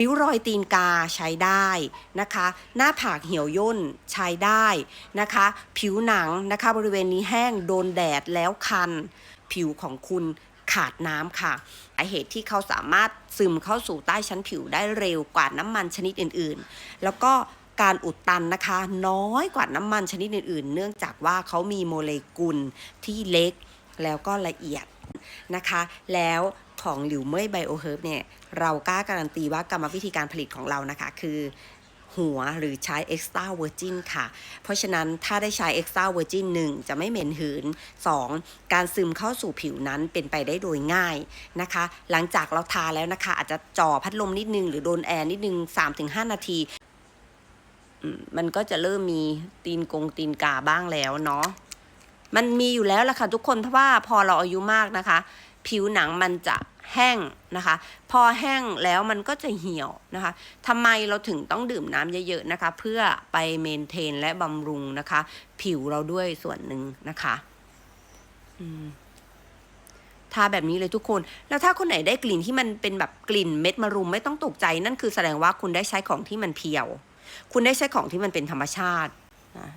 ริ้วรอยตีนกาใช้ได้นะคะ หน้าผากเหี่ยวย่นใช้ได้นะคะ ผิวหนังนะคะบริเวณนี้แห้งโดนแดดแล้วคัน ผิวของคุณขาดน้ำค่ะสาเหตุที่เขาสามารถซึมเข้าสู่ใต้ชั้นผิวได้เร็วกว่าน้ำมันชนิดอื่นๆ แล้วก็การอุดตันนะคะ น้อยกว่าน้ำมันชนิดอื่นๆ เนื่องจากว่าเขามีโมเลกุลที่เล็กแล้วก็ละเอียดนะคะ แล้ว ของหลิวเม่ยไบโอเฮิร์บเนี่ยเรากล้าการันตีว่ากรรมวิธีการผลิตของเรานะคะ คือหัวหรือใช้ extra virgin ค่ะ เพราะฉะนั้นถ้าได้ใช้ extra virgin 1 จะไม่เหม็นหืน 2 การซึมเข้าสู่ผิวนั้นเป็นไปได้โดยง่ายนะคะ หลังจากเราทาแล้วนะคะ อาจจะจ่อพัดลมนิดนึง หรือโดนแอร์นิดนึง 3-5 นาที มันก็จะเริ่มมีตีนกงตีนกาบ้างแล้วเนาะมันมีอยู่แล้วล่ะค่ะทุกคนเพราะว่าพอเราอายุมากนะคะ ผิวหนังมันจะ แห้งนะคะ พอแห้งแล้วมันก็จะเหี่ยวนะคะทำไมเราถึงต้องดื่มน้ำเยอะๆนะคะ เพื่อไปเมนเทนและบำรุงนะคะ ผิวเราด้วยส่วนหนึ่งนะคะทาแบบนี้เลยทุกคน แล้วถ้าคนไหนได้กลิ่นที่มันเป็นแบบกลิ่นเม็ดมะรุมไม่ต้องตกใจ นั่นคือแสดงว่าคุณได้ใช้ของที่มันเพียว คุณได้ใช้ของที่มันเป็นธรรมชาตินะ